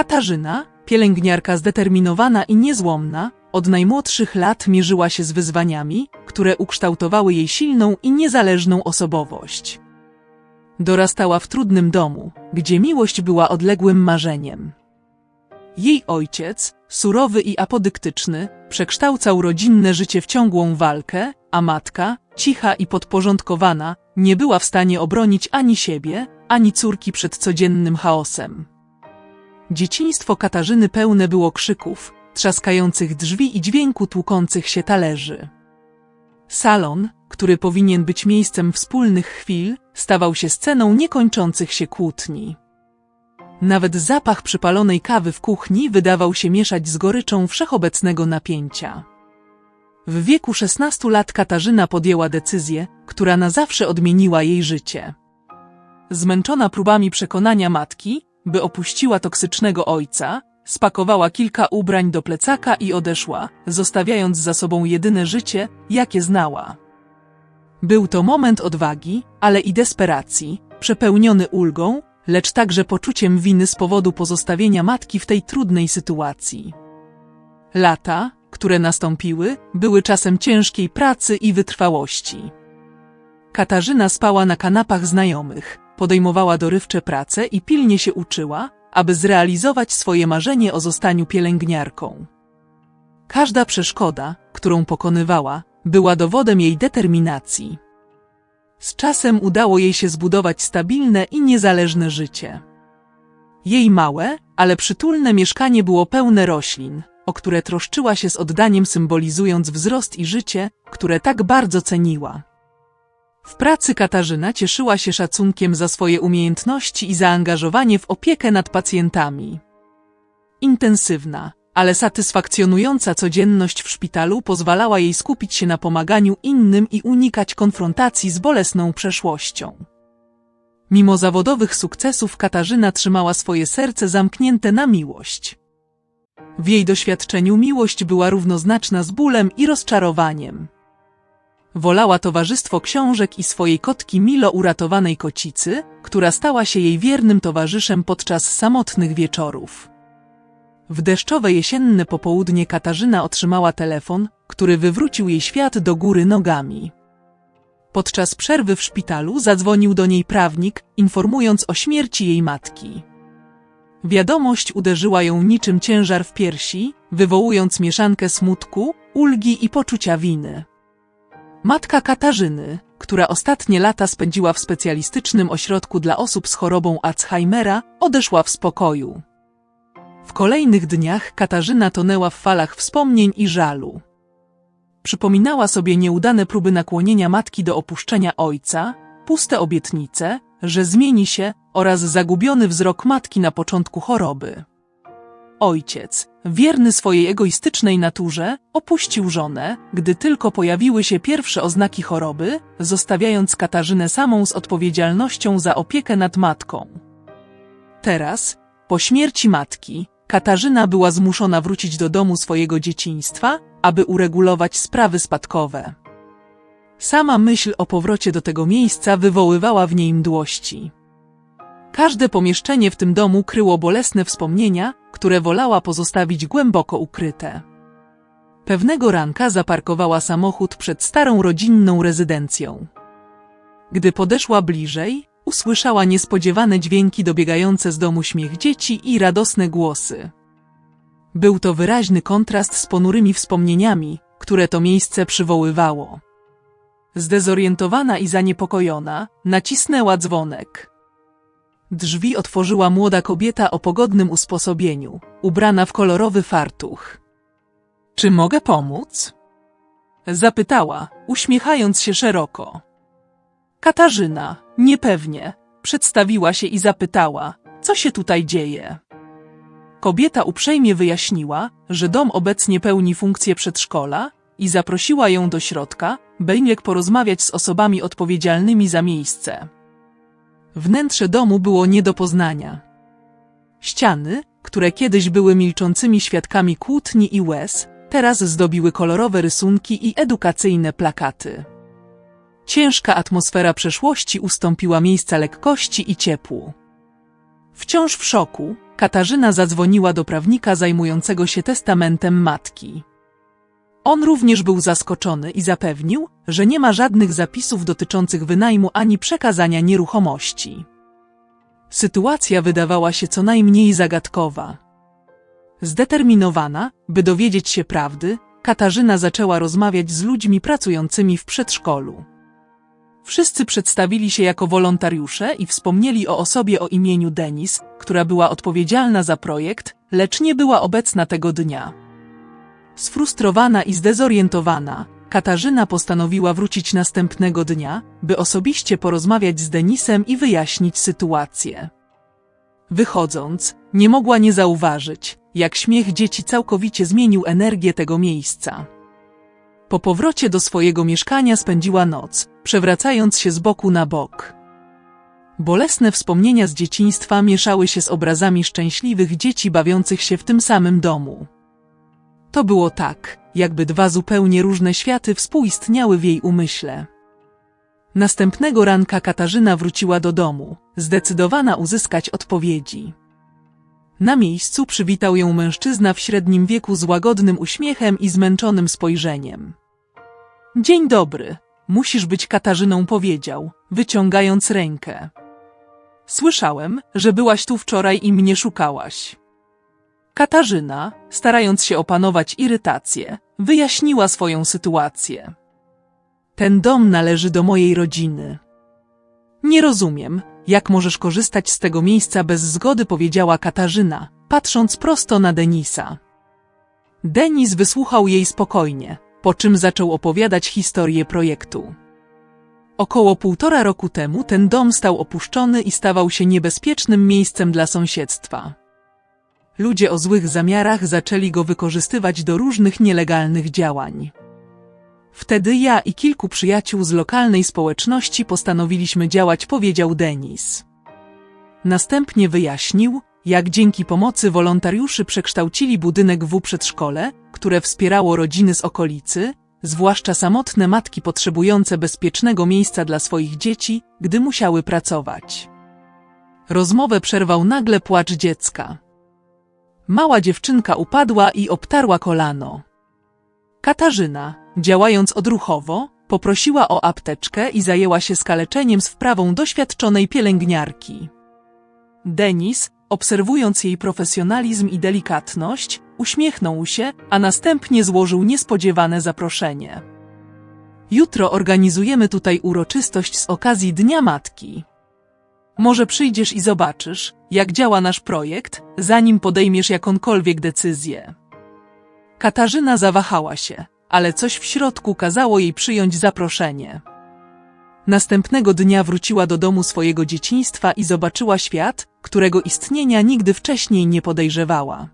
Katarzyna, pielęgniarka zdeterminowana i niezłomna, od najmłodszych lat mierzyła się z wyzwaniami, które ukształtowały jej silną i niezależną osobowość. Dorastała w trudnym domu, gdzie miłość była odległym marzeniem. Jej ojciec, surowy i apodyktyczny, przekształcał rodzinne życie w ciągłą walkę, a matka, cicha i podporządkowana, nie była w stanie obronić ani siebie, ani córki przed codziennym chaosem. Dzieciństwo Katarzyny pełne było krzyków, trzaskających drzwi i dźwięku tłukących się talerzy. Salon, który powinien być miejscem wspólnych chwil, stawał się sceną niekończących się kłótni. Nawet zapach przypalonej kawy w kuchni wydawał się mieszać z goryczą wszechobecnego napięcia. W wieku 16 lat Katarzyna podjęła decyzję, która na zawsze odmieniła jej życie. Zmęczona próbami przekonania matki, by opuściła toksycznego ojca, spakowała kilka ubrań do plecaka i odeszła, zostawiając za sobą jedyne życie, jakie znała. Był to moment odwagi, ale i desperacji, przepełniony ulgą, lecz także poczuciem winy z powodu pozostawienia matki w tej trudnej sytuacji. Lata, które nastąpiły, były czasem ciężkiej pracy i wytrwałości. Katarzyna spała na kanapach znajomych, podejmowała dorywcze prace i pilnie się uczyła, aby zrealizować swoje marzenie o zostaniu pielęgniarką. Każda przeszkoda, którą pokonywała, była dowodem jej determinacji. Z czasem udało jej się zbudować stabilne i niezależne życie. Jej małe, ale przytulne mieszkanie było pełne roślin, o które troszczyła się z oddaniem symbolizując wzrost i życie, które tak bardzo ceniła. W pracy Katarzyna cieszyła się szacunkiem za swoje umiejętności i zaangażowanie w opiekę nad pacjentami. Intensywna, ale satysfakcjonująca codzienność w szpitalu pozwalała jej skupić się na pomaganiu innym i unikać konfrontacji z bolesną przeszłością. Mimo zawodowych sukcesów Katarzyna trzymała swoje serce zamknięte na miłość. W jej doświadczeniu miłość była równoznaczna z bólem i rozczarowaniem. Wolała towarzystwo książek i swojej kotki Milo uratowanej kocicy, która stała się jej wiernym towarzyszem podczas samotnych wieczorów. W deszczowe jesienne popołudnie Katarzyna otrzymała telefon, który wywrócił jej świat do góry nogami. Podczas przerwy w szpitalu zadzwonił do niej prawnik, informując o śmierci jej matki. Wiadomość uderzyła ją niczym ciężar w piersi, wywołując mieszankę smutku, ulgi i poczucia winy. Matka Katarzyny, która ostatnie lata spędziła w specjalistycznym ośrodku dla osób z chorobą Alzheimera, odeszła w spokoju. W kolejnych dniach Katarzyna tonęła w falach wspomnień i żalu. Przypominała sobie nieudane próby nakłonienia matki do opuszczenia ojca, puste obietnice, że zmieni się, oraz zagubiony wzrok matki na początku choroby. Ojciec, wierny swojej egoistycznej naturze, opuścił żonę, gdy tylko pojawiły się pierwsze oznaki choroby, zostawiając Katarzynę samą z odpowiedzialnością za opiekę nad matką. Teraz, po śmierci matki, Katarzyna była zmuszona wrócić do domu swojego dzieciństwa, aby uregulować sprawy spadkowe. Sama myśl o powrocie do tego miejsca wywoływała w niej mdłości. Każde pomieszczenie w tym domu kryło bolesne wspomnienia, które wolała pozostawić głęboko ukryte. Pewnego ranka zaparkowała samochód przed starą rodzinną rezydencją. Gdy podeszła bliżej, usłyszała niespodziewane dźwięki dobiegające z domu śmiech dzieci i radosne głosy. Był to wyraźny kontrast z ponurymi wspomnieniami, które to miejsce przywoływało. Zdezorientowana i zaniepokojona, nacisnęła dzwonek. Drzwi otworzyła młoda kobieta o pogodnym usposobieniu, ubrana w kolorowy fartuch. Czy mogę pomóc? Zapytała, uśmiechając się szeroko. Katarzyna, niepewnie, przedstawiła się i zapytała, co się tutaj dzieje. Kobieta uprzejmie wyjaśniła, że dom obecnie pełni funkcję przedszkola i zaprosiła ją do środka, by mógł porozmawiać z osobami odpowiedzialnymi za miejsce. Wnętrze domu było nie do poznania. Ściany, które kiedyś były milczącymi świadkami kłótni i łez, teraz zdobiły kolorowe rysunki i edukacyjne plakaty. Ciężka atmosfera przeszłości ustąpiła miejsca lekkości i ciepłu. Wciąż w szoku, Katarzyna zadzwoniła do prawnika zajmującego się testamentem matki. On również był zaskoczony i zapewnił, że nie ma żadnych zapisów dotyczących wynajmu ani przekazania nieruchomości. Sytuacja wydawała się co najmniej zagadkowa. Zdeterminowana, by dowiedzieć się prawdy, Katarzyna zaczęła rozmawiać z ludźmi pracującymi w przedszkolu. Wszyscy przedstawili się jako wolontariusze i wspomnieli o osobie o imieniu Denis, która była odpowiedzialna za projekt, lecz nie była obecna tego dnia. Sfrustrowana i zdezorientowana, Katarzyna postanowiła wrócić następnego dnia, by osobiście porozmawiać z Denisem i wyjaśnić sytuację. Wychodząc, nie mogła nie zauważyć, jak śmiech dzieci całkowicie zmienił energię tego miejsca. Po powrocie do swojego mieszkania spędziła noc, przewracając się z boku na bok. Bolesne wspomnienia z dzieciństwa mieszały się z obrazami szczęśliwych dzieci bawiących się w tym samym domu. To było tak, jakby dwa zupełnie różne światy współistniały w jej umyśle. Następnego ranka Katarzyna wróciła do domu, zdecydowana uzyskać odpowiedzi. Na miejscu przywitał ją mężczyzna w średnim wieku z łagodnym uśmiechem i zmęczonym spojrzeniem. Dzień dobry, musisz być Katarzyną powiedział, wyciągając rękę. Słyszałem, że byłaś tu wczoraj i mnie szukałaś. Katarzyna, starając się opanować irytację, wyjaśniła swoją sytuację. Ten dom należy do mojej rodziny. Nie rozumiem, jak możesz korzystać z tego miejsca bez zgody, powiedziała Katarzyna, patrząc prosto na Denisa. Denis wysłuchał jej spokojnie, po czym zaczął opowiadać historię projektu. Około półtora roku temu ten dom stał opuszczony i stawał się niebezpiecznym miejscem dla sąsiedztwa. Ludzie o złych zamiarach zaczęli go wykorzystywać do różnych nielegalnych działań. Wtedy ja i kilku przyjaciół z lokalnej społeczności postanowiliśmy działać, powiedział Denis. Następnie wyjaśnił, jak dzięki pomocy wolontariuszy przekształcili budynek w przedszkole, które wspierało rodziny z okolicy, zwłaszcza samotne matki potrzebujące bezpiecznego miejsca dla swoich dzieci, gdy musiały pracować. Rozmowę przerwał nagle płacz dziecka. Mała dziewczynka upadła i obtarła kolano. Katarzyna, działając odruchowo, poprosiła o apteczkę i zajęła się skaleczeniem z wprawą doświadczonej pielęgniarki. Denis, obserwując jej profesjonalizm i delikatność, uśmiechnął się, a następnie złożył niespodziewane zaproszenie. Jutro organizujemy tutaj uroczystość z okazji Dnia Matki. Może przyjdziesz i zobaczysz, jak działa nasz projekt, zanim podejmiesz jakąkolwiek decyzję. Katarzyna zawahała się, ale coś w środku kazało jej przyjąć zaproszenie. Następnego dnia wróciła do domu swojego dzieciństwa i zobaczyła świat, którego istnienia nigdy wcześniej nie podejrzewała.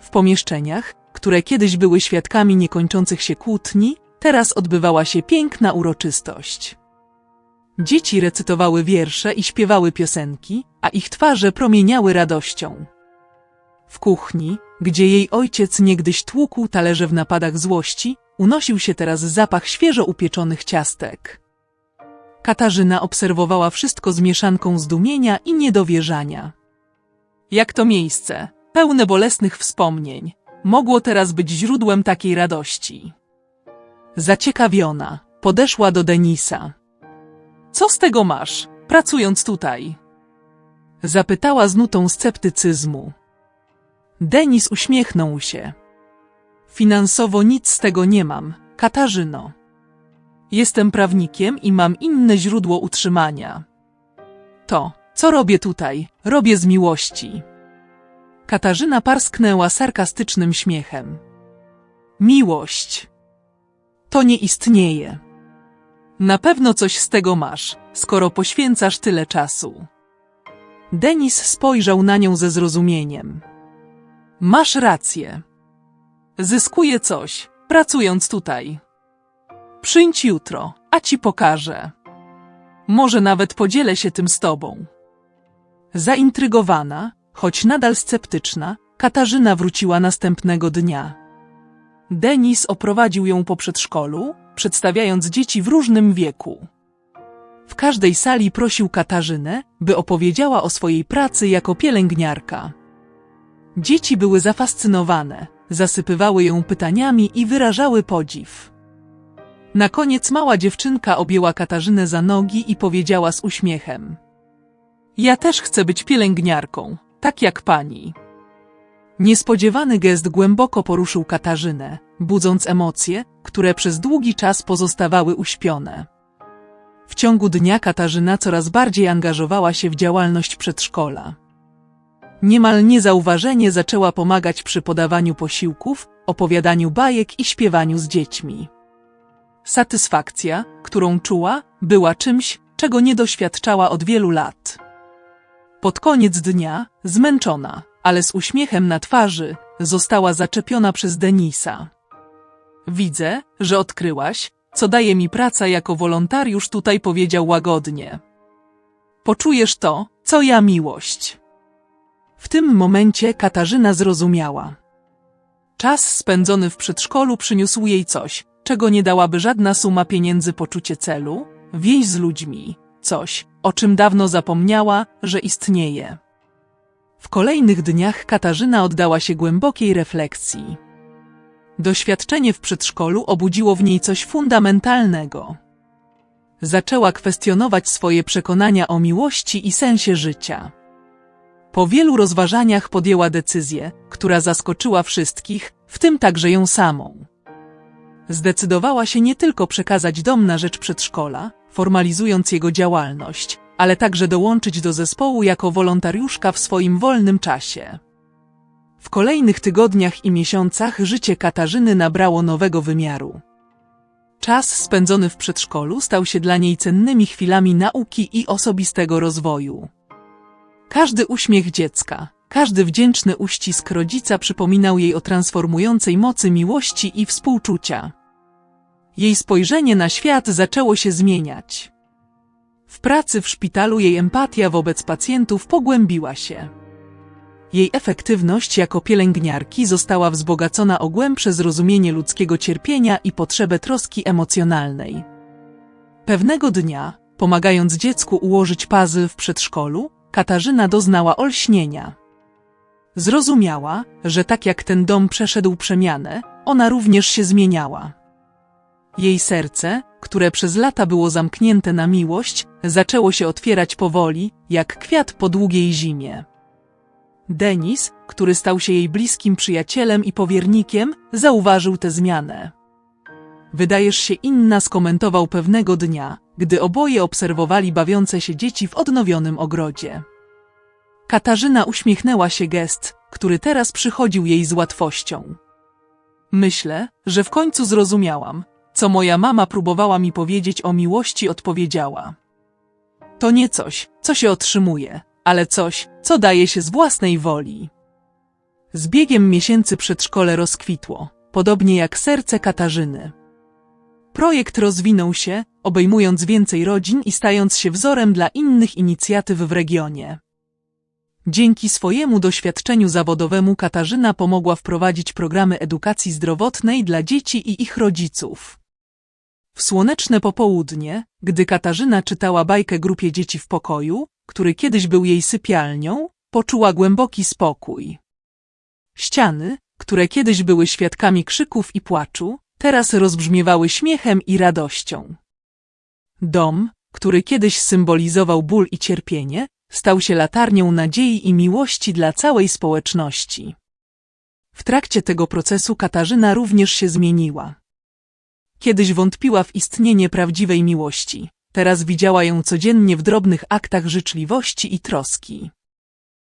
W pomieszczeniach, które kiedyś były świadkami niekończących się kłótni, teraz odbywała się piękna uroczystość. Dzieci recytowały wiersze i śpiewały piosenki, a ich twarze promieniały radością. W kuchni, gdzie jej ojciec niegdyś tłukł talerze w napadach złości, unosił się teraz zapach świeżo upieczonych ciastek. Katarzyna obserwowała wszystko z mieszanką zdumienia i niedowierzania. Jak to miejsce, pełne bolesnych wspomnień, mogło teraz być źródłem takiej radości. Zaciekawiona, podeszła do Denisa. Co z tego masz, pracując tutaj? Zapytała z nutą sceptycyzmu. Denis uśmiechnął się. Finansowo nic z tego nie mam, Katarzyno. Jestem prawnikiem i mam inne źródło utrzymania. To, co robię tutaj, robię z miłości. Katarzyna parsknęła sarkastycznym śmiechem. Miłość. To nie istnieje. Na pewno coś z tego masz, skoro poświęcasz tyle czasu. Denis spojrzał na nią ze zrozumieniem. Masz rację. Zyskuję coś, pracując tutaj. Przyjdź jutro, a ci pokażę. Może nawet podzielę się tym z tobą. Zaintrygowana, choć nadal sceptyczna, Katarzyna wróciła następnego dnia. Denis oprowadził ją po przedszkolu, przedstawiając dzieci w różnym wieku. w każdej sali prosił Katarzynę, by opowiedziała o swojej pracy jako pielęgniarka. Dzieci były zafascynowane, zasypywały ją pytaniami i wyrażały podziw. Na koniec mała dziewczynka objęła Katarzynę za nogi i powiedziała z uśmiechem: Ja też chcę być pielęgniarką, tak jak pani. Niespodziewany gest głęboko poruszył Katarzynę, budząc emocje, które przez długi czas pozostawały uśpione. W ciągu dnia Katarzyna coraz bardziej angażowała się w działalność przedszkola. Niemal niezauważenie zaczęła pomagać przy podawaniu posiłków, opowiadaniu bajek i śpiewaniu z dziećmi. Satysfakcja, którą czuła, była czymś, czego nie doświadczała od wielu lat. Pod koniec dnia, zmęczona, ale z uśmiechem na twarzy, została zaczepiona przez Denisa. Widzę, że odkryłaś, co daje mi praca jako wolontariusz tutaj powiedział łagodnie. Poczujesz to, co ja miłość. W tym momencie Katarzyna zrozumiała. Czas spędzony w przedszkolu przyniósł jej coś, czego nie dałaby żadna suma pieniędzy poczucie celu, więź z ludźmi, coś, o czym dawno zapomniała, że istnieje. W kolejnych dniach Katarzyna oddała się głębokiej refleksji. Doświadczenie w przedszkolu obudziło w niej coś fundamentalnego. Zaczęła kwestionować swoje przekonania o miłości i sensie życia. Po wielu rozważaniach podjęła decyzję, która zaskoczyła wszystkich, w tym także ją samą. Zdecydowała się nie tylko przekazać dom na rzecz przedszkola, formalizując jego działalność, ale także dołączyć do zespołu jako wolontariuszka w swoim wolnym czasie. W kolejnych tygodniach i miesiącach życie Katarzyny nabrało nowego wymiaru. Czas spędzony w przedszkolu stał się dla niej cennymi chwilami nauki i osobistego rozwoju. Każdy uśmiech dziecka, każdy wdzięczny uścisk rodzica przypominał jej o transformującej mocy miłości i współczucia. Jej spojrzenie na świat zaczęło się zmieniać. W pracy w szpitalu jej empatia wobec pacjentów pogłębiła się. Jej efektywność jako pielęgniarki została wzbogacona o głębsze zrozumienie ludzkiego cierpienia i potrzebę troski emocjonalnej. Pewnego dnia, pomagając dziecku ułożyć puzzle w przedszkolu, Katarzyna doznała olśnienia. Zrozumiała, że tak jak ten dom przeszedł przemianę, ona również się zmieniała. Jej serce, które przez lata było zamknięte na miłość, zaczęło się otwierać powoli, jak kwiat po długiej zimie. Denis, który stał się jej bliskim przyjacielem i powiernikiem, zauważył tę zmianę. Wydajesz się inna, skomentował pewnego dnia, gdy oboje obserwowali bawiące się dzieci w odnowionym ogrodzie. Katarzyna uśmiechnęła się gest, który teraz przychodził jej z łatwością. Myślę, że w końcu zrozumiałam, co moja mama próbowała mi powiedzieć o miłości, odpowiedziała. To nie coś, co się otrzymuje, ale coś, co daje się z własnej woli. Z biegiem miesięcy przedszkole rozkwitło, podobnie jak serce Katarzyny. Projekt rozwinął się, obejmując więcej rodzin i stając się wzorem dla innych inicjatyw w regionie. Dzięki swojemu doświadczeniu zawodowemu Katarzyna pomogła wprowadzić programy edukacji zdrowotnej dla dzieci i ich rodziców. W słoneczne popołudnie, gdy Katarzyna czytała bajkę grupie dzieci w pokoju, który kiedyś był jej sypialnią, poczuła głęboki spokój. Ściany, które kiedyś były świadkami krzyków i płaczu, teraz rozbrzmiewały śmiechem i radością. Dom, który kiedyś symbolizował ból i cierpienie, stał się latarnią nadziei i miłości dla całej społeczności. W trakcie tego procesu Katarzyna również się zmieniła. Kiedyś wątpiła w istnienie prawdziwej miłości, teraz widziała ją codziennie w drobnych aktach życzliwości i troski.